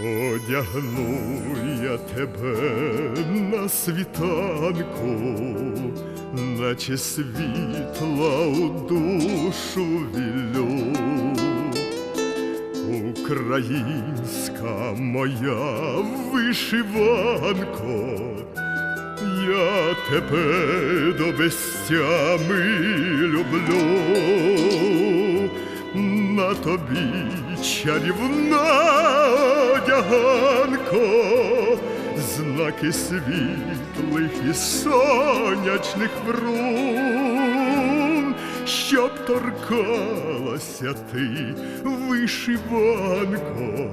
Одягну я тебе на світанку, наче світла у душу вілю. Українська моя вишиванко, я тебе до безтями люблю, на тобі чарівна одяганко, знаки світлих і сонячних врун, щоб торкалася ти вишиванко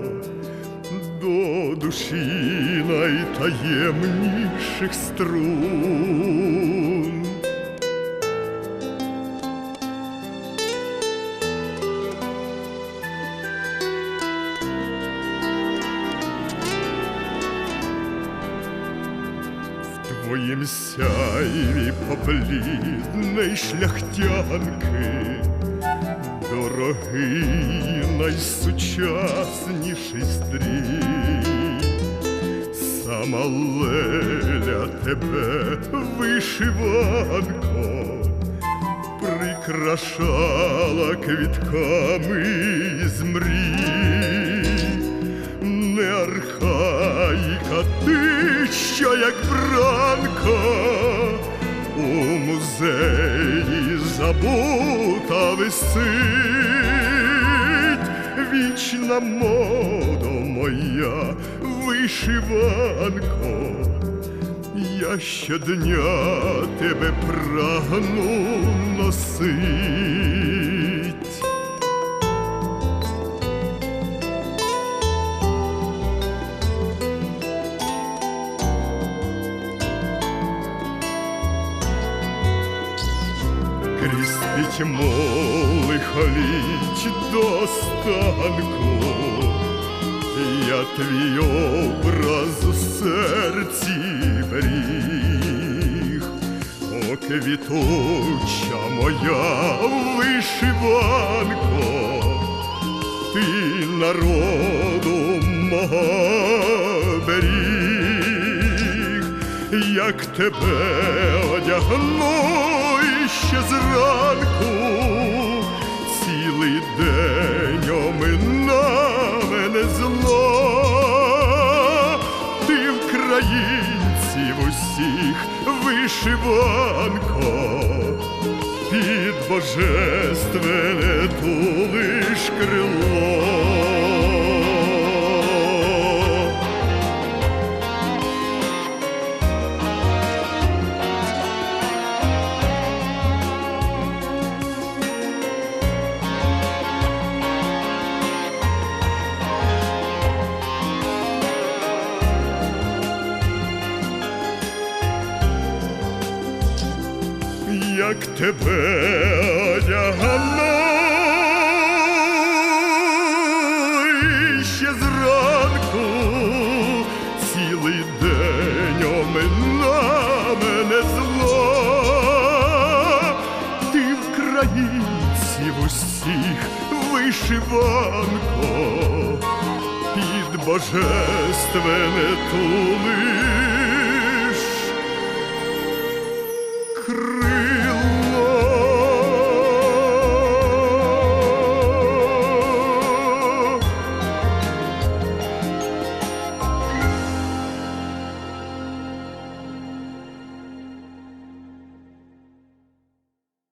до душі найтаємніших струн. Твоїм сяйві поплідnej шляхтянки, дорогий найсучасніший стрій, сама леля тебе вишиванко, прикрашала квітками з мрій. Не архаїка, ти що як бранка у музеї забута висить, вічна мода моя вишиванко. Я щодня тебе прагну носить. Крізь пітьму лихоліч до станку, я твій образ у серці беріг, о квітуча моя вишиванко, ти народу мого беріг, як тебе одягну ще зранку, цілий день омина мене зло, ти українців усіх вишиванко, під божественне тулиш крило. Як тебе одягано і ще зранку цілий день омина мене зло, ти українців усіх вишиванко, під божественне тули